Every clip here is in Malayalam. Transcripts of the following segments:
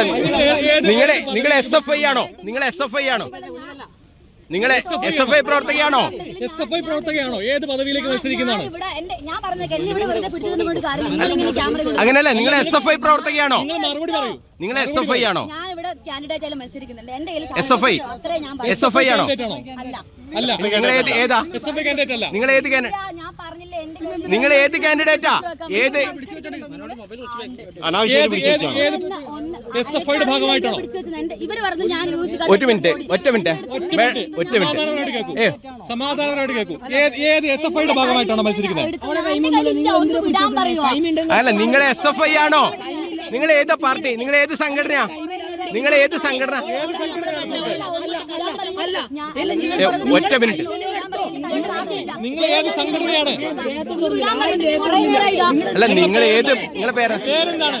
അല്ല നിങ്ങളെ നിങ്ങൾ എസ് എഫ് ഐ ആണോ? നിങ്ങൾ എസ് എഫ് ഐ ആണോ? നിങ്ങൾ എസ് എഫ് ഐ പ്രവർത്തകയാണോ? എസ് എഫ് ഐ പ്രവർത്തകയാണോ? ഏത് പദവിയിലേക്ക് മത്സരിക്കുന്നതാണ്? അങ്ങനെയല്ല നിങ്ങൾ എസ് എഫ് ഐ പ്രവർത്തകയാണോ? നിങ്ങൾ മറുപടി പറയൂ. നിങ്ങൾ എസ് എഫ് ഐ ആണോ? ഞാൻ ഇവിടെ കാൻഡിഡേറ്റ് ആയാലും മത്സരിക്കുന്നുണ്ട്. എന്റെ കയ്യിൽ SFI? അത്രേ ഞാൻ എസ് എഫ് ഐ ആണോ? അല്ല നിങ്ങൾ ഏത് ഏതാ? എസ് എഫ് ഐ കാൻഡിഡേറ്റ് അല്ല. നിങ്ങൾ ഏത് നിങ്ങൾ ഏത് കാൻഡിഡേറ്റാ ഏത് എസ് എഫ് ഐയുടെ ഭാഗമായിട്ടാണോ? ഒറ്റ മിനിറ്റ് ഒറ്റ മിനിറ്റ്. ഒറ്റ മിനിറ്റ്. കേൾക്കൂ ഏ സമാധാനപരമായിട്ട് കേൾക്കൂ ഏത് ഏത് എസ് എഫ് ഐയുടെ ഭാഗമായിട്ടാണോ മത്സരിക്കുന്നത്? അല്ല നിങ്ങൾ എസ് എഫ് ഐ ആണോ? നിങ്ങൾ ഏതാ പാർട്ടി? നിങ്ങൾ ഏത് സംഘടനയാ? നിങ്ങൾ ഏത് സംഘടന? ഒറ്റ മിനിറ്റ്. നിങ്ങൾ ഏത് സംഘടനയാണ്? അല്ല നിങ്ങൾ ഏത് നിങ്ങളെ പേര്? പേരെന്താണ്?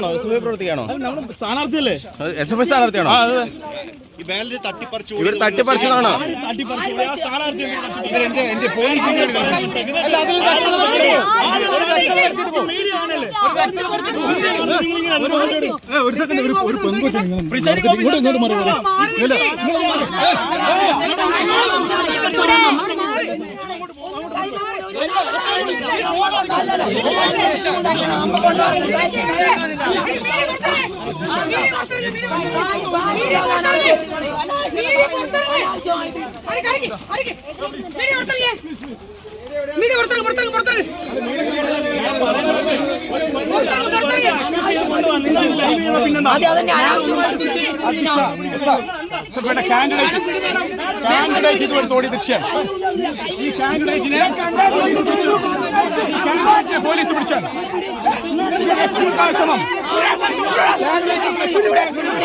പ്രവർത്തിയാണോ സ്ഥാനാർത്ഥിയല്ലേ എസ് എഫ് ഐ സ്ഥാനാർത്ഥിയാണോ ഇവർ തട്ടിപ്പറിച്ചതാണോ ഇങ്ങോട്ട് മറുപടി மீடி ஒருத்தங்க ஒருத்தங்க ஒருத்தங்க ஒருத்தங்க ஒருத்தங்க அது அதன் അതന്നെ കാൻഡിഡേറ്റ് ഇതുവരെ തോടി ദൃശ്യം. ഈ കാൻഡിഡേറ്റിനെ പോലീസ് പിടിച്ചാണ്. ശ്രമം കാൻഡിഡേറ്റ് രക്ഷപ്പെടാൻ ശ്രമം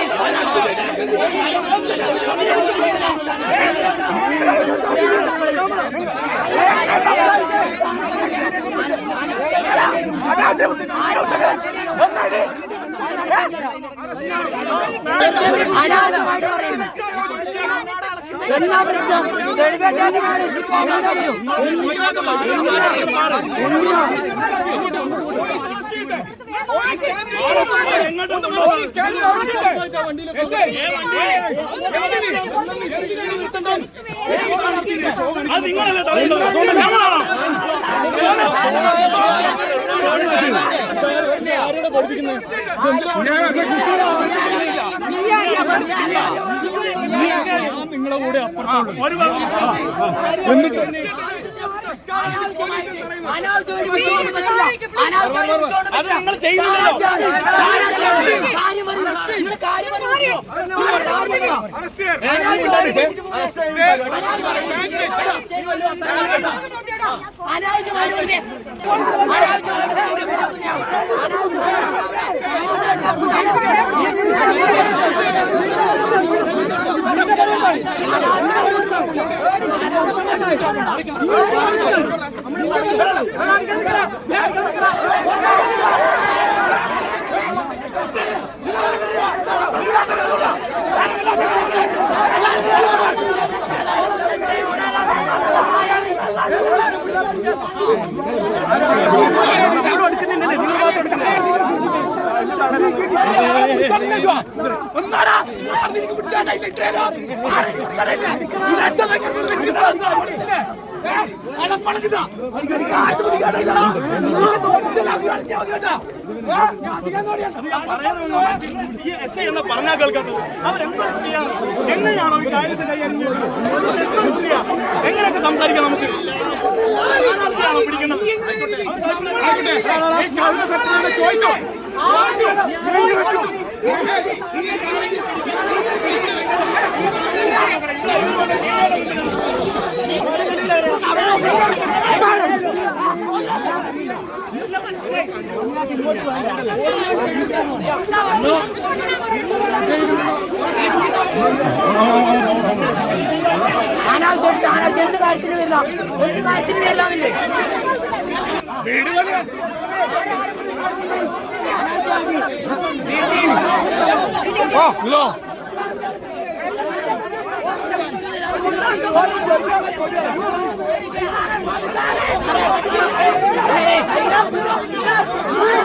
അനാവശ്യമായിട്ട് പറയുന്നു അറസ്റ്റ് എസ് ഐ എന്തിനാണ് നിർത്തേണ്ടത് അത് നിങ്ങളല്ലേ നിങ്ങളെ കൂടെ അപ്പുറത്തുള്ളൂ. അത് നിങ്ങൾ ചെയ്യുന്നില്ലല്ലോ. എസ് ഐ എന്ന് പറഞ്ഞാൽ കേൾക്കാത്തത് അവരെന്താ ചെയ്യാ എങ്ങനെയാണോ ഈ കാര്യത്തെ കൈകാര്യം ചെയ്യുന്നത് എങ്ങനെയൊക്കെ സംസാരിക്കാം നമുക്ക് അനാൾ കൊടുത്ത് അനാൾ എന്ത് കാര്യത്തിന് വരില്ല എന്ത് കാര്യത്തിന് വരില്ലാന്നില്ലേ ഓ ഇതോ Hey, hey, hey, hey, hey, hey, hey, hey, hey,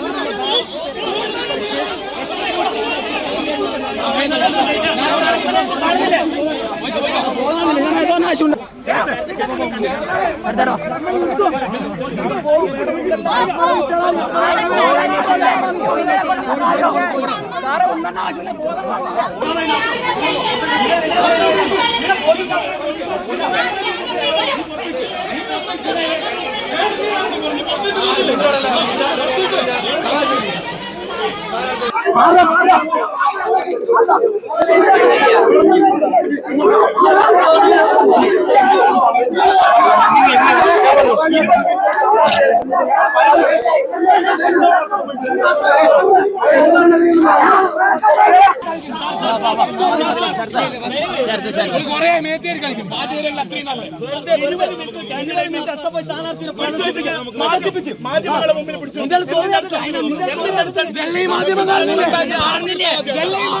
പറയണം അവരോട് പറയണം പറഞ്ഞു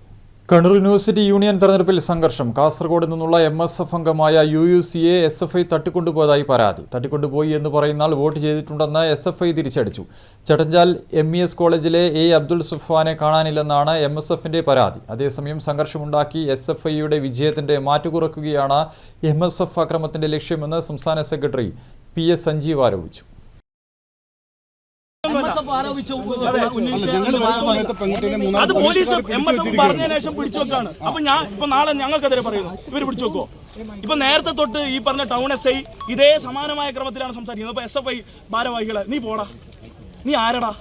കണ്ണൂർ യൂണിവേഴ്സിറ്റി യൂണിയൻ തെരഞ്ഞെടുപ്പിൽ സംഘർഷം. കാസർഗോഡ് നിന്നുള്ള എം എസ് എഫ് അംഗമായ U U C A S F I തട്ടിക്കൊണ്ടുപോയതായി പരാതി. തട്ടിക്കൊണ്ടുപോയി എന്ന് പറയുന്ന ആൾ വോട്ട് ചെയ്തിട്ടുണ്ടെന്ന് എസ് എഫ് ഐ തിരിച്ചടിച്ചു. ചട്ടഞ്ചാൽ എം ഇ എസ് കോളേജിലെ എ അബ്ദുൽ സുഫാനെ കാണാനില്ലെന്നാണ് എം എസ് എഫിന്റെ പരാതി. അതേസമയം സംഘർഷമുണ്ടാക്കി എസ് എഫ് ഐയുടെ വിജയത്തിന്റെ മാറ്റുകുറക്കുകയാണ് എം എസ് എഫ് അക്രമത്തിന്റെ ലക്ഷ്യമെന്ന് സംസ്ഥാന സെക്രട്ടറി പി എസ് സഞ്ജീവ് ആരോപിച്ചു. അത്. പോലീസ് എം എസ് എഫ് പറഞ്ഞതിന് ശേഷം പിടിച്ചു വെക്കാണ് അപ്പൊ ഞാൻ ഇപ്പൊ നാളെ ഞങ്ങൾക്കെതിരെ പറയുന്നു. ഇവർ പിടിച്ചു വെക്കോ ഇപ്പൊ നേരത്തെ തൊട്ട് ഈ പറഞ്ഞ ടൗൺ എസ് ഐ ഇതേ സമാനമായ ക്രമത്തിലാണ് സംസാരിക്കുന്നത്. അപ്പൊ എസ് എഫ് ഐ ഭാരവാഹികളെ നീ പോടാ. നീ ആരടാ?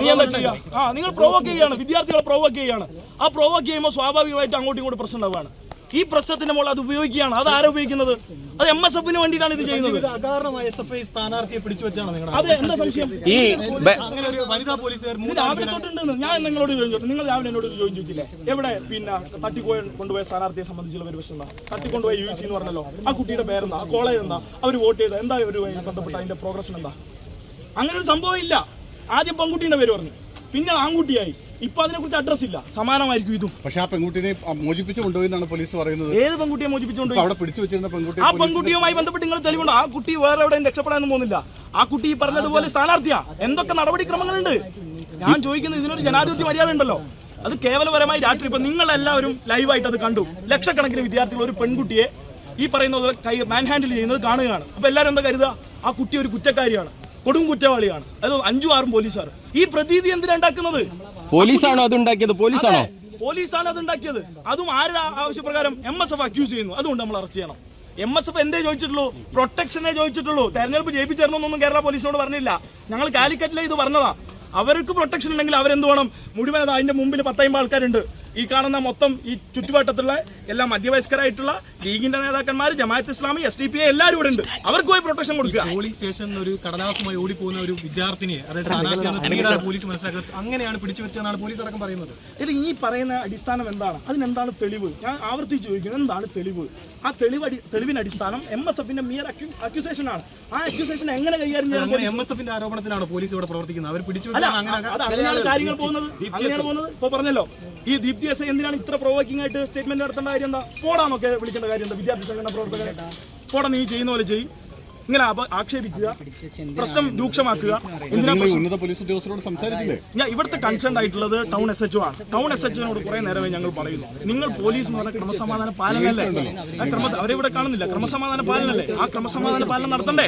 നീ എന്താ ചെയ്യാ? ആ നിങ്ങൾ പ്രൊവോക്ക് ചെയ്യാണ്. വിദ്യാർത്ഥികളെ പ്രൊവോക്ക് ചെയ്യാണ്. ആ പ്രൊവോക്ക് ചെയ്യുമ്പോൾ സ്വാഭാവികമായിട്ട് അങ്ങോട്ടും ഇങ്ങോട്ട് പ്രശ്നം ഉണ്ടാവുകയാണ്. ഈ പ്രശ്നത്തിന്റെ മുകളിൽ അത് ഉപയോഗിക്കുകയാണ്. അത് ആരാ ഉപയോഗിക്കുന്നത്? അത് എം എസ് എഫിന് വേണ്ടിയിട്ടാണ് ഇത് ചെയ്യുന്നത്. അതെ എന്താ സംശയം? ഈ വനിതാ പോലീസുകാർ ഇത് രാവിലെ ഞാൻ നിങ്ങളോട് ചോദിച്ചു നിങ്ങൾ രാവിലെ എന്നോട് ചോദിച്ചില്ലേ? എവിടെ? പിന്നെ തട്ടിപ്പോയ കൊണ്ടുപോയ സ്ഥാനാർത്ഥിയെ സംബന്ധിച്ചുള്ള ഒരു പ്രശ്നം തട്ടിക്കൊണ്ടുപോയ യു സി എന്ന് പറഞ്ഞല്ലോ. ആ കുട്ടിയുടെ പേരെന്താ? ആ കോളേജ് എന്താ? അവർ വോട്ട് ചെയ്ത എന്താ ഒരു ബന്ധപ്പെട്ട അതിന്റെ പ്രോഗ്രഷൻ എന്താ? അങ്ങനെ ഒരു സംഭവം ഇല്ല. ആദ്യം പെൺകുട്ടിയുടെ പേര് പറഞ്ഞു. പിന്നെ ആൺകുട്ടിയായി. ഇപ്പൊ അതിനെ കുറിച്ച് അഡ്രസ് ഇല്ല. സമാനമായിരിക്കും ഇതും. പക്ഷെ ആ പെൺകുട്ടിനെ മോചിപ്പിച്ചു കൊണ്ടുപോയി പോലീസ് പറയുന്നത്. ഏത് പെൺകുട്ടിയെ മോചിപ്പിച്ചുകൊണ്ട് അവിടെ പിടിച്ചു വെച്ചിരുന്ന പെൺകുട്ടി ആ പെൺകുട്ടിയുമായി ബന്ധപ്പെട്ട് നിങ്ങൾ തെളിവുണ്ട്? ആ കുട്ടി വേറെ എവിടെയും രക്ഷപ്പെടാനൊന്നും പോകുന്നില്ല. ആ കുട്ടി ഈ പറഞ്ഞതുപോലെ സ്ഥാനാർത്ഥിയാ. എന്തൊക്കെ നടപടിക്രമങ്ങളുണ്ട്? ഞാൻ ചോദിക്കുന്നത് ഇതിനൊരു ജനാധിപത്യ മര്യാദ ഉണ്ടല്ലോ. അത് കേവലപരമായി രാത്രി ഇപ്പൊ നിങ്ങൾ എല്ലാവരും ലൈവായിട്ട് അത് കണ്ടു. ലക്ഷക്കണക്കിന് വിദ്യാർത്ഥികൾ ഒരു പെൺകുട്ടിയെ ഈ പറയുന്ന കൈ മാൻ ഹാൻഡിൽ ചെയ്യുന്നത് കാണുകയാണ്. അപ്പൊ എല്ലാവരും എന്താ കരുതുക? ആ കുട്ടി ഒരു കുറ്റക്കാരിയാണ്. കൊടും കുറ്റവാളിയാണ്. അത് അഞ്ചും ആറും പോലീസുകാർ ഈ പ്രതീതി എന്തിനാ ഉണ്ടാക്കുന്നത്? പോലീസാണോ അത് ഉണ്ടാക്കിയത്? പോലീസാണോ? പോലീസാണ് അത് ഉണ്ടാക്കിയത്. അതും ആരുടെ ആവശ്യപ്രകാരം എം എസ് എഫ് അക്യൂസ് ചെയ്യുന്നു. അതുകൊണ്ട് നമ്മൾ അറസ്റ്റ് ചെയ്യണം. എം എസ് എഫ് എന്തേ ചോദിച്ചിട്ടുള്ളൂ? പ്രൊട്ടക്ഷനെ ചോദിച്ചിട്ടുള്ളൂ. തെരഞ്ഞെടുപ്പ് ജയിപ്പിച്ചേരണമെന്നൊന്നും കേരള പോലീസിനോട് പറഞ്ഞില്ല. ഞങ്ങൾ കാലിക്കറ്റിലെ ഇത് പറഞ്ഞതാ. അവർക്ക് പ്രൊട്ടക്ഷൻ ഉണ്ടെങ്കിൽ അവരെന്ത് വേണം? മുഴുവൻ അത് അതിന്റെ മുമ്പിൽ പത്തയമ്പ ആൾക്കാരുണ്ട്. ഈ കാണുന്ന മൊത്തം ഈ ചുറ്റുവട്ടത്തുള്ള എല്ലാ മധ്യവയസ്കരായിട്ടുള്ള ലീഗിന്റെ നേതാക്കന്മാർ Jamaat Islami S D P എല്ലാവരും ഇവിടെ ഉണ്ട്. അവർക്ക് പോയി പ്രൊട്ടക്ഷൻ കൊടുക്കുക. പോളിംഗ് സ്റ്റേഷനിൽ ഒരു കടലാസുമായി ഓടിപ്പോകുന്ന ഒരു വിദ്യാർത്ഥിനിയെ അതായത് പോലീസ് മനസ്സിലാക്കുന്നത്. അങ്ങനെയാണ് പിടിച്ചു വെച്ചതെന്നാണ് പോലീസ് അടക്കം പറയുന്നത്. ഇത് ഈ പറയുന്ന അടിസ്ഥാനം എന്താണ്? അതിനെന്താണ് തെളിവ്? ഞാൻ ആവർത്തിച്ച് ചോദിക്കുന്നത് എന്താണ് തെളിവ്? ആ തെളിവ് തെളിവിന് അടിസ്ഥാനം എം എസ് എഫിന്റെ മിയർ അക്യൂസേഷൻ ആണ്. ആ അക്യൂസേഷൻ എങ്ങനെ കൈകാര്യം ചെയ്യണം എം എസ് എഫിന്റെ ആരോപണത്തിലാണ് പോലീസ് ഇവിടെ പ്രവർത്തിക്കുന്നത്. അവർ പിടിച്ചു അങ്ങനെയാണ് കാര്യങ്ങൾ പോകുന്നത്? അങ്ങനെയാണ് പോകുന്നത്? ഇപ്പൊ പറഞ്ഞല്ലോ. ഈ എസ് എന്തിനാണ് ഇത്ര പ്രൊവോക്കിംഗ് ആയിട്ട് സ്റ്റേറ്റ്മെന്റ് നടത്തേണ്ട കാര്യം എന്താ? പോടാന്നൊക്കെ വിളിക്കേണ്ട കാര്യം എന്താ? വിദ്യാർത്ഥി സംഘടന പ്രവർത്തകരെ. പോടാ നീ ചെയ്യുന്ന പോലെ ചെയ്യും ഇങ്ങനെ ആക്ഷേപിക്കുക പ്രശ്നം രൂക്ഷമാക്കുക ഉന്നത പോലീസ് ഉദ്യോഗസ്ഥരോട് സംസാരിച്ചില്ലേ? ഞാൻ ഇവിടുത്തെ കൺസേൺ ആയിട്ടുള്ളത് ടൗൺ എസ് എച്ച് ആണ്. ടൗൺ എസ് എച്ചിനോട് കുറെ നേരമേ ഞങ്ങൾ പറയുന്നു. നിങ്ങൾ പോലീസ് എന്ന് പറഞ്ഞ ക്രമസമാധാന പാലനല്ലേ? ക്രമ അവരെ ഇവിടെ കാണുന്നില്ല. ക്രമസമാധാന പാലനല്ലേ? ആ ക്രമസമാധാന പാലനം നടത്തണ്ടേ?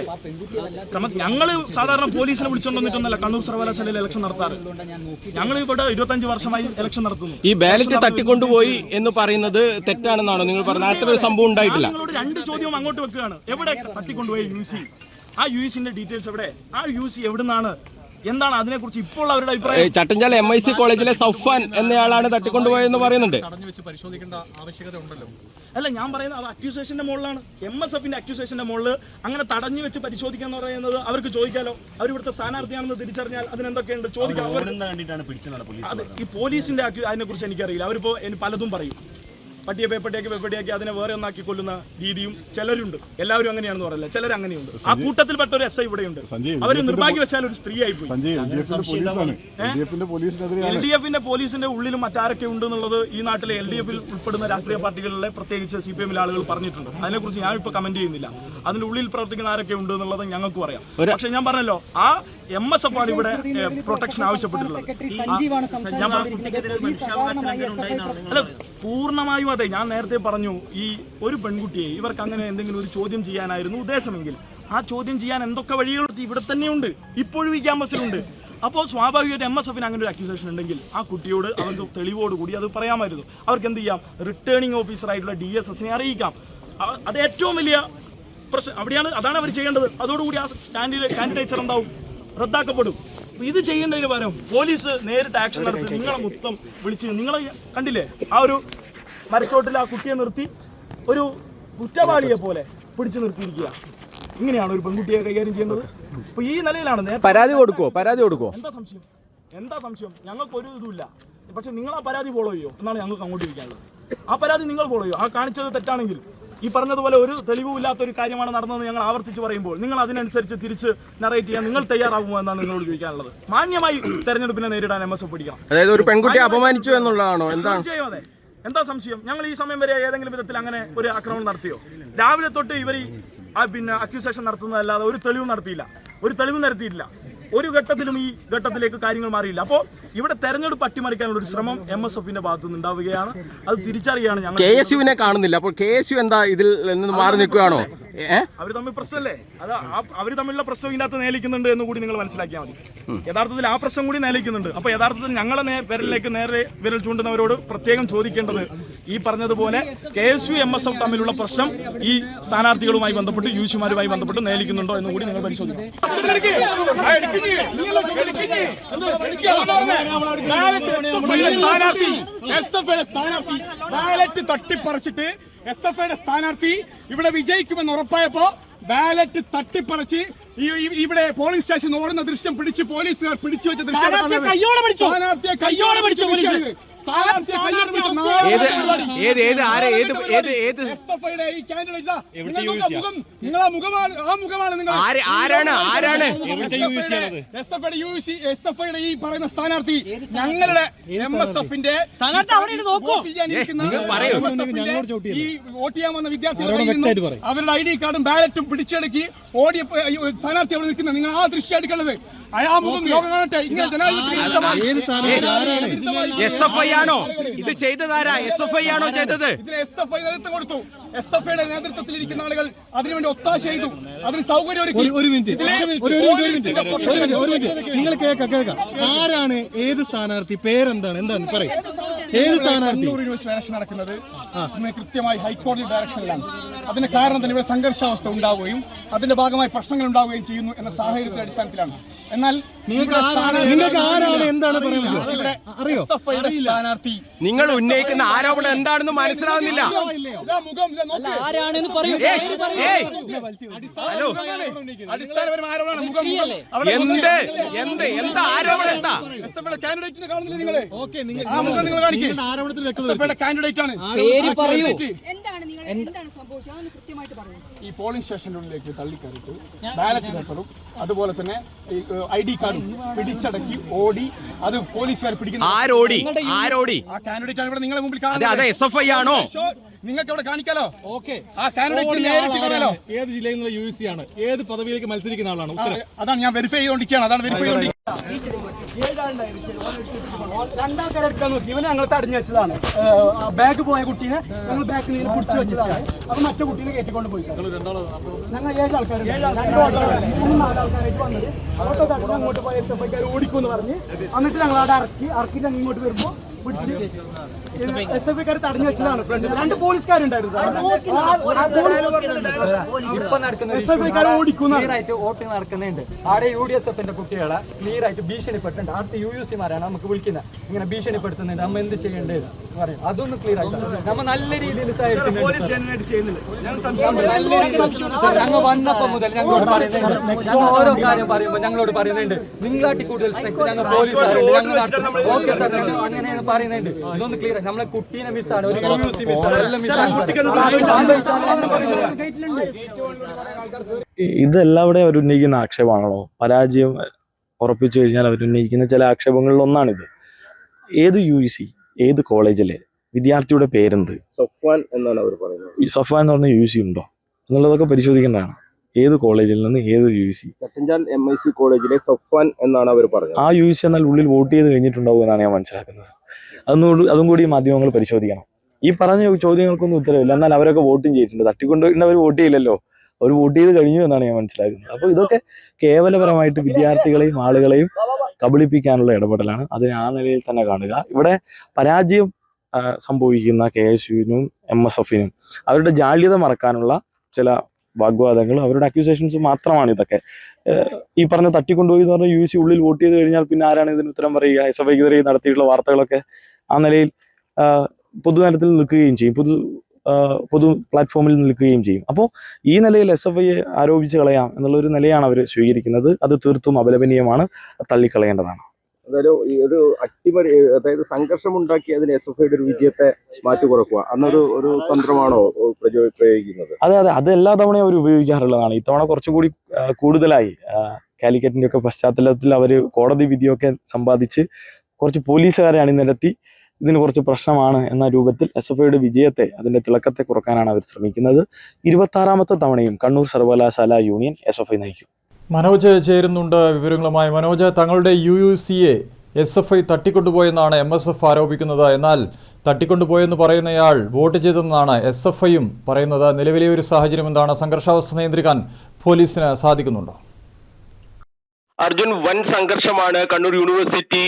ക്രമ ഞങ്ങൾ സാധാരണ പോലീസിനെ വിളിച്ചുകൊണ്ടിട്ടൊന്നല്ല വന്നിട്ടൊന്നല്ല കണ്ണൂർ സർവകലാശാലയിൽ ഇലക്ഷൻ നടത്താറ്. ഞങ്ങൾ ഇവിടെ ഇരുപത്തഞ്ച് വർഷമായി ഇലക്ഷൻ നടത്തുന്നു. ഈ ബാലറ്റ് തട്ടിക്കൊണ്ടുപോയി എന്ന് പറയുന്നത് തെറ്റാണെന്നാണോ നിങ്ങൾ പറഞ്ഞത്? അത്ര ഒരു സംഭവം ഉണ്ടായിട്ടില്ല. നിങ്ങളോട് രണ്ട് ചോദ്യം അങ്ങോട്ട് വെക്കുകയാണ്. എവിടെ തട്ടിക്കൊണ്ടുപോയി യു സി ആ യു സിന്റെ ഡീറ്റെയിൽസ് എവിടെ? ആ യു സി എവിടുന്നാണ്? എന്താണ് അതിനെക്കുറിച്ച് ഇപ്പോൾ അവരുടെ അഭിപ്രായം? ചട്ടഞ്ചാൽ എം ഐ സി കോളേജിലെ സൗഫാൻ എന്നയാളാണ് തട്ടിക്കൊണ്ടുപോയെന്ന് പറയുന്നുണ്ട്. തടഞ്ഞു വെച്ച് പരിശോധിക്കേണ്ട ആവശ്യകത ഉണ്ടല്ലോ. അല്ല ഞാൻ പറയുന്നത് അത് അക്യൂസേഷന്റെ മുകളിലാണ് എം എസ് എഫിന്റെ അക്യൂസേഷന്റെ മുകളിൽ അങ്ങനെ തടഞ്ഞു വെച്ച് പരിശോധിക്കുക എന്ന് പറയുന്നത് അവർക്ക് ചോദിക്കാലോ? അവർ ഇവിടുത്തെ സ്ഥാനാർത്ഥിയാണെന്ന് തിരിച്ചറിഞ്ഞാൽ അതിനെന്തൊക്കെയുണ്ട്? ചോദിക്കാം. ഈ പോലീസിന്റെ അതിനെ കുറിച്ച് എനിക്കറിയില്ല. അവരിപ്പോ പലതും പറയും. പട്ടിയെ പേപ്പട്ടിയാക്കി പേപ്പട്ടിയാക്കി അതിനെ വേറെ ഒന്നാക്കി കൊല്ലുന്ന രീതിയും ചിലരുണ്ട്. എല്ലാവരും അങ്ങനെയാണെന്ന് പറയില്ല? ചിലർ അങ്ങനെയുണ്ട്. ആ കൂട്ടത്തിൽപ്പെട്ട ഒരു എസ് ഐ ഇവിടെയുണ്ട്. ഉണ്ട് അവർ നിർഭാഗ്യവശാൽ ഒരു സ്ത്രീയായി പോയി. സഞ്ജയ് എൽ ഡി എഫിന്റെ പോലീസിന്റെ ഉള്ളിലും മറ്റാരൊക്കെ ഉണ്ട് എന്നുള്ളത് ഈ നാട്ടിലെ എൽ ഡി എഫിൽ ഉൾപ്പെടുന്ന രാഷ്ട്രീയ പാർട്ടികളിലെ പ്രത്യേകിച്ച് സി പി എമ്മിലെ ആളുകൾ പറഞ്ഞിട്ടുണ്ട്. അതിനെക്കുറിച്ച് ഞാൻ ഇപ്പോൾ കമന്റ് ചെയ്യുന്നില്ല. അതിന്റെ ഉള്ളിൽ പ്രവർത്തിക്കുന്ന ആരൊക്കെ ഉണ്ട് എന്നുള്ളത് ഞങ്ങൾക്കും അറിയാം. പക്ഷെ ഞാൻ പറഞ്ഞല്ലോ ആ എം എസ് എഫ് ആണ് ഇവിടെ പ്രൊട്ടക്ഷൻ ആവശ്യപ്പെട്ടിട്ടുള്ളത്. അല്ല പൂർണമായും അതെ ഞാൻ നേരത്തെ പറഞ്ഞു ഈ ഒരു പെൺകുട്ടിയെ ഇവർക്ക് അങ്ങനെ എന്തെങ്കിലും ഒരു ചോദ്യം ചെയ്യാനായിരുന്നു ഉദ്ദേശമെങ്കിൽ ആ ചോദ്യം ചെയ്യാൻ എന്തൊക്കെ വഴികൾ ഇവിടെ തന്നെയുണ്ട് ഇപ്പോഴും ഈ ക്യാമ്പസിലുണ്ട്. അപ്പോൾ സ്വാഭാവികമായിട്ട് എം എസ് എഫിന് അങ്ങനെ ഒരു അക്യൂസേഷൻ ഉണ്ടെങ്കിൽ ആ കുട്ടിയോട് അവർക്ക് തെളിവോടുകൂടി അത് പറയാമായിരുന്നു. അവർക്ക് എന്ത് ചെയ്യാം? റിട്ടേണിംഗ് ഓഫീസറായിട്ടുള്ള ഡി എസ് എസിനെ അറിയിക്കാം. അത് ഏറ്റവും വലിയ പ്രശ്നം അവിടെയാണ് അതാണ് അവർ ചെയ്യേണ്ടത്. അതോടുകൂടി ആ സ്റ്റാൻഡിൽ കാൻഡിഡേച്ചർ എന്താവും? റദ്ദാക്കപ്പെടും. ഇത് ചെയ്യേണ്ടതിന് പകരം പോലീസ് നേരിട്ട് ആക്ഷൻ നടത്തി. നിങ്ങളെ മൊത്തം വിളിച്ച് നിങ്ങളെ കണ്ടില്ലേ? ആ ഒരു മരച്ചോട്ടിൽ ആ കുട്ടിയെ നിർത്തി. ഒരു കുറ്റവാളിയെ പോലെ പിടിച്ചു നിർത്തിയിരിക്കുക. ഇങ്ങനെയാണ് ഒരു പെൺകുട്ടിയെ കൈകാര്യം ചെയ്യുന്നത്. അപ്പൊ ഈ നിലയിലാണ് പരാതി കൊടുക്കുവോ? പരാതി കൊടുക്കുവോ? എന്താ സംശയം? എന്താ സംശയം? ഞങ്ങൾക്ക് ഒരു ഇതുമില്ല. പക്ഷെ നിങ്ങൾ ആ പരാതി ഫോളോ ചെയ്യോ? എന്നാണ് ഞങ്ങൾക്ക് അങ്ങോട്ട് ഇരിക്കാനുള്ളത് ആ പരാതി നിങ്ങൾ ഫോളോ ചെയ്യോ? ആ കാണിച്ചത് തെറ്റാണെങ്കിൽ ഈ പറഞ്ഞതുപോലെ ഒരു തെളിവും ഇല്ലാത്ത ഒരു കാര്യമാണ് നടന്നതെന്ന് ഞങ്ങൾ ആവർത്തിച്ച് പറയുമ്പോൾ നിങ്ങൾ അതിനനുസരിച്ച് തിരിച്ച് നറേറ്റ് ചെയ്യാൻ നിങ്ങൾ തയ്യാറാകുമോ എന്നാണ് നിങ്ങളോട് ചോദിക്കാനുള്ളത്. മാന്യമായി തെരഞ്ഞെടുപ്പിനെ നേരിടാൻ എം എസ് എഫ് പിടിക്കണം അതായത് ഒരു പെൺകുട്ടിയെ അപമാനിച്ചു എന്നുള്ളതാണോ? തീർച്ചയായും അതെ. എന്താ സംശയം? ഞങ്ങൾ ഈ സമയം വരെ ഏതെങ്കിലും വിധത്തിൽ അങ്ങനെ ഒരു ആക്രമണം നടത്തിയോ? രാവിലെ തൊട്ട് ഇവർ പിന്നെ അക്യൂസേഷൻ നടത്തുന്നതല്ലാതെ ഒരു തെളിവും നടത്തിയില്ല. ഒരു തെളിവും നടത്തിയിട്ടില്ല ഒരു ഘട്ടത്തിലും ഈ ഘട്ടത്തിലേക്ക് കാര്യങ്ങൾ മാറിയില്ല. അപ്പോൾ ഇവിടെ തെരഞ്ഞെടുപ്പ് അട്ടിമറിക്കാനുള്ള ഒരു ശ്രമം എം എസ് എഫിന്റെ ഭാഗത്തു നിന്ന് ഉണ്ടാവുകയാണ് അത് തിരിച്ചറിയാണ് ഞങ്ങൾ കെ എസ് യുവിനെ കാണുന്നില്ല. അപ്പോൾ കെ എസ് യു എന്താ ഇതിൽ നിന്ന് മാറി നിൽക്കുകയാണോ? അവർ തമ്മിൽ പ്രശ്നമല്ലേ? അത് അവർ തമ്മിലുള്ള പ്രശ്നം ഇതിനകത്ത് നേലിക്കുന്നുണ്ട് എന്ന് കൂടി നിങ്ങൾ മനസ്സിലാക്കിയാൽ മതി. യഥാർത്ഥത്തിൽ ആ പ്രശ്നം കൂടി നേലിക്കുന്നുണ്ട് അപ്പൊ യഥാർത്ഥത്തിൽ ഞങ്ങളെ വിരലിലേക്ക് നേരെ വിരൽ ചൂണ്ടുന്നവരോട് പ്രത്യേകം ചോദിക്കേണ്ടത് ഈ പറഞ്ഞതുപോലെ K S U M S F തമ്മിലുള്ള പ്രശ്നം ഈ സ്ഥാനാർത്ഥികളുമായി ബന്ധപ്പെട്ട് യു സിമാരുമായി ബന്ധപ്പെട്ട് നേലിക്കുന്നുണ്ടോ എന്ന് കൂടി നിങ്ങൾ പരിശോധിക്കണം. ബാലറ്റ് തട്ടിപ്പറിച്ചിട്ട് എസ് എഫ് ഐയുടെ സ്ഥാനാർത്ഥി. ഇവിടെ വിജയിക്കുമെന്ന് ഉറപ്പായപ്പോ ബാലറ്റ് തട്ടിപ്പറിച്ച് ഇവിടെ പോലീസ് സ്റ്റേഷൻ ഓടുന്ന ദൃശ്യം പിടിച്ച് പോലീസുകാർ പിടിച്ചു വെച്ച ദൃശ്യം സ്ഥാനാർത്ഥിയെ കയ്യോടെ പിടിച്ചു? ഏത് ഏത് ആരെ ഏത് ഏത് ഏത്? SFI-യുടെ ഈ പറയുന്ന സ്ഥാനാർത്ഥി ഞങ്ങളുടെ എം എസ് എഫിന്റെ ഈ വോട്ട് ചെയ്യാൻ വന്ന വിദ്യാർത്ഥികളുടെ അവരുടെ ഐ ഡി കാർഡും ബാലറ്റും പിടിച്ചെടുക്കി ഓടിയ സ്ഥാനാർത്ഥി അവിടെ നിൽക്കുന്നത് നിങ്ങൾ ആ ദൃശ്യം എടുക്കുന്നത് ആ മുഖം ലോകം കാണട്ടെ. ഇങ്ങനെ ജനാധിപത്യത്തിന് വിരുദ്ധമായി- ഇത് ചെയ്തത് ആരാ? ഇത് ചെയ്തതാരാ എസ് എഫ് ഐ ആണോ ചെയ്തത്? ഇതിന് എസ് എഫ് ഐ നേതൃത്വം കൊടുത്തു. എസ് എഫ് ഐയുടെ നേതൃത്വത്തിൽ ഇരിക്കുന്ന ആളുകൾ അതിനുവേണ്ടി ഒത്താശ ചെയ്തു. അതിന് സൗകര്യം ഒരുക്കി. ഒരു മിനിറ്റ്. നിങ്ങൾ കേൾക്കാം കേൾക്കാം. ആരാണ് ഏത് സ്ഥാനാർത്ഥി? പേരെന്താണ്? എന്താണ്? പറയും. ഏത് സ്ഥാനാർത്ഥി? ഇലക്ഷൻ നടക്കുന്നത്. ഇന്ന് കൃത്യമായി ഹൈക്കോടതി ഡയറക്ഷനിലാണ്. അതിന് കാരണം തന്നെ ഇവിടെ സംഘർഷാവസ്ഥ ഉണ്ടാവുകയും അതിന്റെ ഭാഗമായി പ്രശ്നങ്ങൾ ഉണ്ടാവുകയും ചെയ്യുന്നു എന്ന സാഹചര്യത്തിന്റെ അടിസ്ഥാനത്തിലാണ്. എന്നാൽ നിങ്ങൾക്ക് ആരാണ് നിങ്ങൾക്ക് ആരാണ് എന്താണ് പറയുന്നത് സ്ഥാനാർത്ഥി നിങ്ങൾ ഉന്നയിക്കുന്ന ആരോപണം എന്താണെന്ന് മനസ്സിലാവുന്നില്ല. എന്ത്? എന്ത്? എന്താ ആരോപണം എന്താ? കാൻഡിഡേറ്റിനെ കാണുന്നില്ല നിങ്ങളെ. നിങ്ങൾ ആരോപണത്തിൽ കാൻഡിഡേറ്റ് ആണ്. പേര് പറയൂ. എന്താണ് നിങ്ങൾ? എന്താണ് സംഭവിച്ചത്? കൃത്യമായിട്ട് പറയൂ. ഈ പോളിംഗ് സ്റ്റേഷന്റെ ഉള്ളിലേക്ക് തള്ളിക്കയറിയിട്ട് ബാലറ്റ് പേപ്പറും അതുപോലെ തന്നെ ഐ ഡി കാർഡും പിടിച്ചടക്കി ഓടി അത് പോലീസുകാർ പിടിക്കുന്ന ആരോടി? ആരോടി? ആ കാൻഡിഡേറ്റ് ആണ് ഇവിടെ നിങ്ങളെ മുമ്പിൽ അതെ അതെ എസ് എഫ് ഐ ആണോ? നിങ്ങൾക്ക് ഇവിടെ കാണിക്കാലോ? ഓക്കെ. ആ കാൻഡിഡേറ്റ് നേരിട്ട് കാണാലോ? ഏത് ജില്ലയിൽ നിന്നുള്ള യു സി ആണ്. ഏത് പദവിയിലേക്ക് മത്സരിക്കുന്ന ആളാണ്? അതാണ് ഞാൻ വെരിഫൈ ചെയ്തോണ്ടിരിക്കുകയാണ്. അതാണ് വെരിഫൈ ചെയ്തുകൊണ്ടിരിക്കുന്നത് എടുക്കാൻ നോക്കി. ഇവനെ ഞങ്ങൾ തടഞ്ഞു വെച്ചതാണ്. ബാഗ് പോയ കുട്ടീനെ ഞങ്ങൾ ബാക്കിൽ നിന്ന് പിടിച്ചു വെച്ചതാണ്. അപ്പൊ മറ്റേ കുട്ടീനെ കയറ്റിക്കൊണ്ട് പോയി. ഞങ്ങൾ ഏഴ് ആൾക്കാർ അങ്ങോട്ട് പോയ ഐക്കാർ ഓടിക്കുമെന്ന് പറഞ്ഞ്. എന്നിട്ട് ഞങ്ങൾ അവിടെ ഇറക്കി ഇറക്കിയിട്ട് ഇങ്ങോട്ട് വരുമ്പോൾ പിടിച്ച് എസ് എഫ് ഐക്കാർ തടഞ്ഞു വെച്ചതാണ് ഫ്രണ്ടിൽ രണ്ട് പോലീസുകാരുണ്ടായിരുന്നു എസ് എഫ് ഐക്കാർ ഓടിക്കുന്ന നടക്കുന്നുണ്ട്. ആടെ യു ഡി എസ് എഫിന്റെ കുട്ടികളെ ക്ലിയർ ആയിട്ട് ഭീഷണിപ്പെട്ടുണ്ട് അടുത്ത യു യു സിമാരാണ് നമുക്ക് വിളിക്കുന്നത്. ഇങ്ങനെ ഭീഷണിപ്പെടുത്തുന്നുണ്ട്. നമ്മ എന്ത് ചെയ്യേണ്ടത് പറയും. അതൊന്നും ക്ലിയർ ആയിട്ട് നമ്മ നല്ല രീതിയിൽ ഞങ്ങൾ വന്നപ്പോ മുതൽ ഞങ്ങളോട് പറയുന്നുണ്ട്. ഓരോ കാര്യം പറയുമ്പോൾ ഞങ്ങളോട് പറയുന്നുണ്ട്. നിങ്ങളാട്ടി കൂടുതൽ ഞങ്ങൾ പോലീസുകാരുണ്ട് ഞങ്ങൾ ഓക്കെ സാർ അങ്ങനെയാണ് പറയുന്നുണ്ട്. ഇതൊന്ന് ക്ലിയർ നമ്മളെ കുട്ടീനെ മിസ്സാണ് ഒരു യു യു സി മിസ്സാണ് എല്ലാം ഇതെല്ലാവരുടെയും അവർ ഉന്നയിക്കുന്ന ആക്ഷേപമാണല്ലോ. പരാജയം ഉറപ്പിച്ചു കഴിഞ്ഞാൽ അവർ ഉന്നയിക്കുന്ന ചില ആക്ഷേപങ്ങളിൽ ഒന്നാണിത്. ഏത് യു സി ഏത് കോളേജിലെ വിദ്യാർത്ഥിയുടെ പേരെന്ത്? സഫ്വാൻ എന്നാണ് അവർ പറയുന്നത്. സഫ്വാൻ എന്ന് പറഞ്ഞ യു സി ഉണ്ടോ? എന്നുള്ളതൊക്കെ പരിശോധിക്കേണ്ടതാണ്. ഏത് കോളേജിൽ നിന്ന് ഏത് U C Chattanchal M I C കോളേജിലെ സഫ്വാൻ എന്നാണ് അവർ പറഞ്ഞത്. ആ യു സി എന്നാൽ ഉള്ളിൽ വോട്ട് ചെയ്ത് കഴിഞ്ഞിട്ടുണ്ടാവും എന്നാണ് ഞാൻ മനസ്സിലാക്കുന്നത്. അതൊന്നും അതും കൂടി മാധ്യമങ്ങൾ പരിശോധിക്കണം. ഈ പറഞ്ഞ ചോദ്യങ്ങൾക്കൊന്നും ഉത്തരവില്ല. എന്നാൽ അവരൊക്കെ വോട്ടും ചെയ്തിട്ടുണ്ട്. തട്ടിക്കൊണ്ടുവരുന്നവർ വോട്ട് ചെയ്യില്ലല്ലോ. അവർ വോട്ട് ചെയ്ത് കഴിഞ്ഞു എന്നാണ് ഞാൻ മനസ്സിലാക്കുന്നത്. അപ്പോൾ ഇതൊക്കെ കേവലപരമായിട്ട് വിദ്യാർത്ഥികളെയും ആളുകളെയും കബളിപ്പിക്കാനുള്ള ഇടപെടലാണ്. അതിനെ ആ നിലയിൽ തന്നെ കാണുക. ഇവിടെ പരാജയം സംഭവിക്കുന്ന കെ എസ് യുവിനും എം എസ് എഫിനും അവരുടെ ജാള്യത മറക്കാനുള്ള ചില വാഗ്വാദങ്ങൾ അവരുടെ അക്യൂസേഷൻസ് മാത്രമാണ് ഇതൊക്കെ. ഈ പറഞ്ഞ തട്ടിക്കൊണ്ടുപോയി എന്ന് പറഞ്ഞാൽ യു സി ഉള്ളിൽ വോട്ട് ചെയ്ത് കഴിഞ്ഞാൽ പിന്നെ ആരാണ് ഇതിന് ഉത്തരം പറയുക? ഐക്കെതിരെ നടത്തിയിട്ടുള്ള വാർത്തകളൊക്കെ ആ നിലയിൽ പൊതുനിരത്തിൽ നിൽക്കുകയും ചെയ്യും. പൊതു പൊതു പ്ലാറ്റ്ഫോമിൽ നിൽക്കുകയും ചെയ്യും. അപ്പോൾ ഈ നിലയിൽ എസ് എഫ് ഐയെ ആരോപിച്ച് കളയാം എന്നുള്ളൊരു നിലയാണ് അവർ സ്വീകരിക്കുന്നത്. അത് തീർത്തും അപലപനീയമാണ് തള്ളിക്കളയേണ്ടതാണ്. അതായത് ഒരു അട്ടിമറി അതായത് സംഘർഷം ഉണ്ടാക്കി അതിന് എസ് എഫ് ഐയുടെ ഒരു വിജയത്തെ മാറ്റി കുറക്കുക. അന്നൊരു ഒരു തന്ത്രമാണോ പ്രയോഗിക്കുന്നത്? അതെ അതെ. അത് എല്ലാ തവണയും അവർ ഉപയോഗിക്കാറുള്ളതാണ്. ഇത്തവണ കുറച്ചുകൂടി കൂടുതലായി. കാലിക്കറ്റിന്റെ ഒക്കെ പശ്ചാത്തലത്തിൽ അവർ കോടതി വിധിയൊക്കെ സമ്പാദിച്ച് കുറച്ച് പോലീസുകാരെ അണിനിരത്തി ഇതിന് കുറച്ച് പ്രശ്നമാണ് എന്ന രൂപത്തിൽ എസ് എഫ് ഐയുടെ വിജയത്തെ അതിന്റെ തിളക്കത്തെ കുറക്കാനാണ് അവർ ശ്രമിക്കുന്നത്. ഇരുപത്തി ആറാമത്തെ തവണയും കണ്ണൂർ സർവകലാശാല യൂണിയൻ എസ് എഫ് ഐ നയിക്കും. മനോജ് ചേരുന്നുണ്ട് വിവരങ്ങളുമായി. മനോജ് തങ്ങളുടെ U U C A S F I തട്ടിക്കൊണ്ടുപോയെന്നാണ് M S F ആരോപിക്കുന്നത്. എന്നാൽ തട്ടിക്കൊണ്ടുപോയെന്ന് പറയുന്നയാൾ വോട്ട് ചെയ്തെന്നാണ് എസ് എഫ് ഐയും പറയുന്നത്. നിലവിലെ ഒരു സാഹചര്യം എന്താണ്? സംഘർഷാവസ്ഥ നിയന്ത്രിക്കാൻ പോലീസിന് സാധിക്കുന്നുണ്ടോ? അർജുൻ വൻ സംഘർഷമാണ് കണ്ണൂർ യൂണിവേഴ്സിറ്റി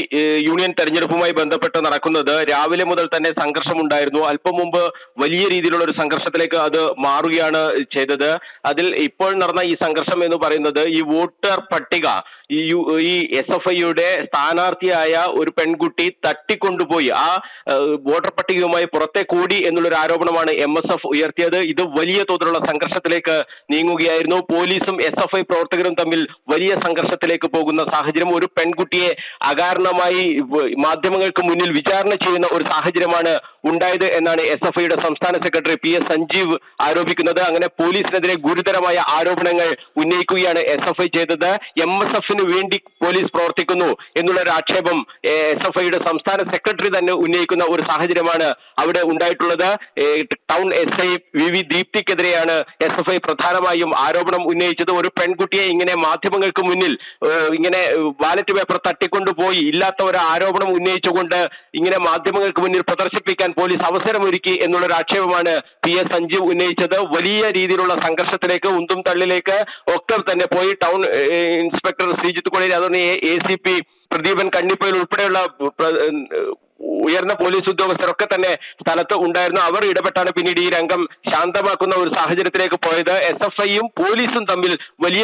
യൂണിയൻ തെരഞ്ഞെടുപ്പുമായി ബന്ധപ്പെട്ട് നടക്കുന്നത്. രാവിലെ മുതൽ തന്നെ സംഘർഷമുണ്ടായിരുന്നു. അല്പം മുമ്പ് വലിയ രീതിയിലുള്ള ഒരു സംഘർഷത്തിലേക്ക് അത് മാറുകയാണ് ചെയ്തത്. അതിൽ ഇപ്പോൾ നടന്ന ഈ സംഘർഷം എന്ന് പറയുന്നത് ഈ വോട്ടർ പട്ടിക ഈ എസ് എഫ് ഐയുടെ സ്ഥാനാർത്ഥിയായ ഒരു പെൺകുട്ടി തട്ടിക്കൊണ്ടുപോയി. ആ വോട്ടർ പട്ടികയുമായി പുറത്തെ കൂടി എന്നുള്ളൊരു ആരോപണമാണ് എം എസ് എഫ് ഉയർത്തിയത്. ഇത് വലിയ തോതിലുള്ള സംഘർഷത്തിലേക്ക് നീങ്ങുകയായിരുന്നു. പോലീസും എസ് എഫ് ഐ പ്രവർത്തകരും തമ്മിൽ വലിയ സംഘർഷത്തിലേക്ക് പോകുന്ന സാഹചര്യം ഒരു പെൺകുട്ടിയെ അകാരണമായി മാധ്യമങ്ങൾക്ക് മുന്നിൽ വിചാരണ ചെയ്യുന്ന ഒരു സാഹചര്യമാണ് ഉണ്ടായത് എന്നാണ് എസ് എഫ് ഐയുടെ സംസ്ഥാന സെക്രട്ടറി പി എസ് സഞ്ജീവ് ആരോപിക്കുന്നത്. അങ്ങനെ പോലീസിനെതിരെ ഗുരുതരമായ ആരോപണങ്ങൾ ഉന്നയിക്കുകയാണ് എസ് എഫ് ഐ ചെയ്തത്. എം എസ് എഫിന് വേണ്ടി പോലീസ് പ്രവർത്തിക്കുന്നു എന്നുള്ള ഒരു ആക്ഷേപം എസ് എഫ് ഐയുടെ സംസ്ഥാന സെക്രട്ടറി തന്നെ ഉന്നയിക്കുന്ന ഒരു സാഹചര്യമാണ് അവിടെ ഉണ്ടായിട്ടുള്ളത്. Town S I V V ദീപ്തിക്കെതിരെയാണ് S F I പ്രധാനമായും ആരോപണം ഉന്നയിച്ചത്. ഒരു പെൺകുട്ടിയെ ഇങ്ങനെ മാധ്യമങ്ങൾക്ക് മുന്നിൽ ഇങ്ങനെ ബാലറ്റ് പേപ്പർ തട്ടിക്കൊണ്ടുപോയി ഇല്ലാത്ത ഒരു ആരോപണം ഉന്നയിച്ചുകൊണ്ട് ഇങ്ങനെ മാധ്യമങ്ങൾക്ക് മുന്നിൽ പ്രദർശിപ്പിക്കാൻ പോലീസ് അവസരമൊരുക്കി എന്നുള്ളൊരു ആക്ഷേപമാണ് പി എസ് സഞ്ജീവ് ഉന്നയിച്ചത്. വലിയ രീതിയിലുള്ള സംഘർഷത്തിലേക്ക് ഉന്തും തള്ളിലേക്ക് ഒക്കെ തന്നെ പോയി. ടൗൺ ഇൻസ്പെക്ടർ ശ്രീജിത്ത് കൊളേരി അതുപോലെ A C P Pradeepan Kannipayil ഉൾപ്പെടെയുള്ള ഉയർന്ന പോലീസ് ഉദ്യോഗസ്ഥരൊക്കെ തന്നെ സ്ഥലത്ത് ഉണ്ടായിരുന്നു. അവർ ഇടപെട്ടാണ് പിന്നീട് ഈ രംഗം ശാന്തമാക്കുന്ന ഒരു സാഹചര്യത്തിലേക്ക് പോയത്. എസ് എഫ് ഐയും പോലീസും തമ്മിൽ വലിയ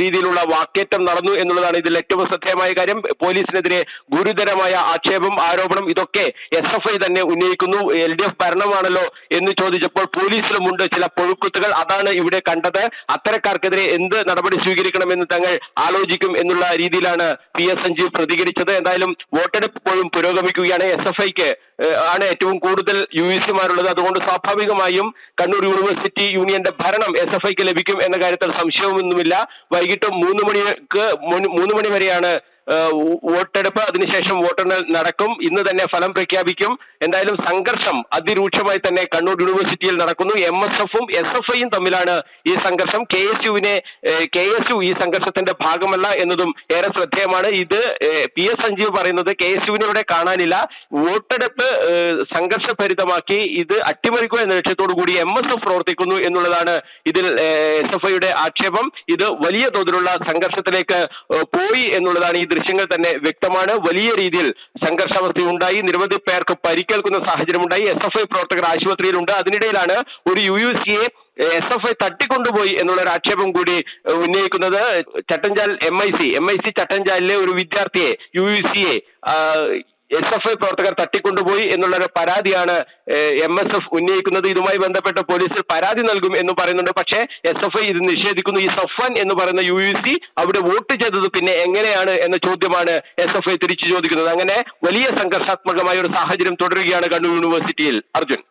രീതിയിലുള്ള വാക്കേറ്റം നടന്നു എന്നുള്ളതാണ് ഇതിൽ ഏറ്റവും ശ്രദ്ധേയമായ കാര്യം. പോലീസിനെതിരെ ഗുരുതരമായ ആക്ഷേപം ആരോപണം ഇതൊക്കെ എസ് എഫ് ഐ തന്നെ ഉന്നയിക്കുന്നു. എൽ ഡി എഫ് ഭരണമാണല്ലോ എന്ന് ചോദിച്ചപ്പോൾ പോലീസിലുമുണ്ട് ചില പൊഴുക്കുത്തുകൾ. അതാണ് ഇവിടെ കണ്ടത്. അത്തരക്കാർക്കെതിരെ എന്ത് നടപടി സ്വീകരിക്കണമെന്ന് തങ്ങൾ ആലോചിക്കും എന്നുള്ള രീതിയിലാണ് പി എസ് സഞ്ജീവ് പ്രതികരിച്ചത്. എന്തായാലും വോട്ടെടുപ്പ് ഇപ്പോഴും പുരോഗമിക്കുകയാണ്. എസ് എഫ് ഐക്ക് ആണ് ഏറ്റവും കൂടുതൽ യു എ സിമാരുള്ളത് അതുകൊണ്ട് സ്വാഭാവികമായും കണ്ണൂർ യൂണിവേഴ്സിറ്റി യൂണിയന്റെ ഭരണം എസ് എഫ് ഐക്ക് ലഭിക്കും എന്ന കാര്യത്തിൽ സംശയമൊന്നുമില്ല. വൈകിട്ട് മൂന്ന് മണിക്ക് മൂന്ന് മണി വരെയാണ് വോട്ടെടുപ്പ് അതിനുശേഷം വോട്ടെണ്ണൽ നടക്കും. ഇന്ന് തന്നെ ഫലം പ്രഖ്യാപിക്കും. എന്തായാലും സംഘർഷം അതിരൂക്ഷമായി തന്നെ കണ്ണൂർ യൂണിവേഴ്സിറ്റിയിൽ നടക്കുന്നു. എം എസ് എഫും എസ് എഫ് ഐയും തമ്മിലാണ് ഈ സംഘർഷം. കെ എസ് യുവിനെ കെ എസ് യു ഈ സംഘർഷത്തിന്റെ ഭാഗമല്ല എന്നതും ഏറെ ശ്രദ്ധേയമാണ്. ഇത് പി എസ് സഞ്ജീവ് പറയുന്നത് കെ എസ് യുവിനെ ഇവിടെ കാണാനില്ല. വോട്ടെടുപ്പ് സംഘർഷഭരിതമാക്കി ഇത് അട്ടിമറിക്കുക എന്ന ലക്ഷ്യത്തോടു കൂടി എം എസ് എഫ് പ്രവർത്തിക്കുന്നു എന്നുള്ളതാണ് ഇതിൽ എസ് എഫ് ഐയുടെ ആക്ഷേപം. ഇത് വലിയ തോതിലുള്ള സംഘർഷത്തിലേക്ക് പോയി എന്നുള്ളതാണ് ഈ ദൃശ്യങ്ങൾ തന്നെ വ്യക്തമാണ്. വലിയ രീതിയിൽ സംഘർഷാവസ്ഥ ഉണ്ടായി നിരവധി പേർക്ക് പരിക്കേൽക്കുന്ന സാഹചര്യമുണ്ടായി. എസ് എഫ് ഐ പ്രവർത്തകർ ആശുപത്രിയിലുണ്ട്. അതിനിടയിലാണ് ഒരു യു യു സിയെ എസ് എഫ് ഐ തട്ടിക്കൊണ്ടുപോയി എന്നുള്ള ഒരു ആക്ഷേപം കൂടി ഉന്നയിക്കുന്നത്. Chattanchal M I C M I C ചട്ടഞ്ചാലിലെ ഒരു വിദ്യാർത്ഥിയെ യു യു സിയെ എസ് എഫ് ഐ പ്രവർത്തകർ തട്ടിക്കൊണ്ടുപോയി എന്നുള്ള ഒരു പരാതിയാണ് എം എസ് എഫ് ഉന്നയിക്കുന്നത്. ഇതുമായി ബന്ധപ്പെട്ട് പോലീസിൽ പരാതി നൽകും എന്ന് പറയുന്നുണ്ട്. പക്ഷേ എസ് എഫ് ഐ ഇത് നിഷേധിക്കുന്നു. ഈ സഫൻ എന്ന് പറയുന്ന യു യു സി അവിടെ വോട്ട് ചെയ്തത് പിന്നെ എങ്ങനെയാണ് എന്ന ചോദ്യമാണ് എസ് എഫ് ഐ തിരിച്ചു ചോദിക്കുന്നത്. അങ്ങനെ വലിയ സംഘർഷാത്മകമായ ഒരു സാഹചര്യം തുടരുകയാണ് കണ്ണൂർ യൂണിവേഴ്സിറ്റിയിൽ. അർജുൻ.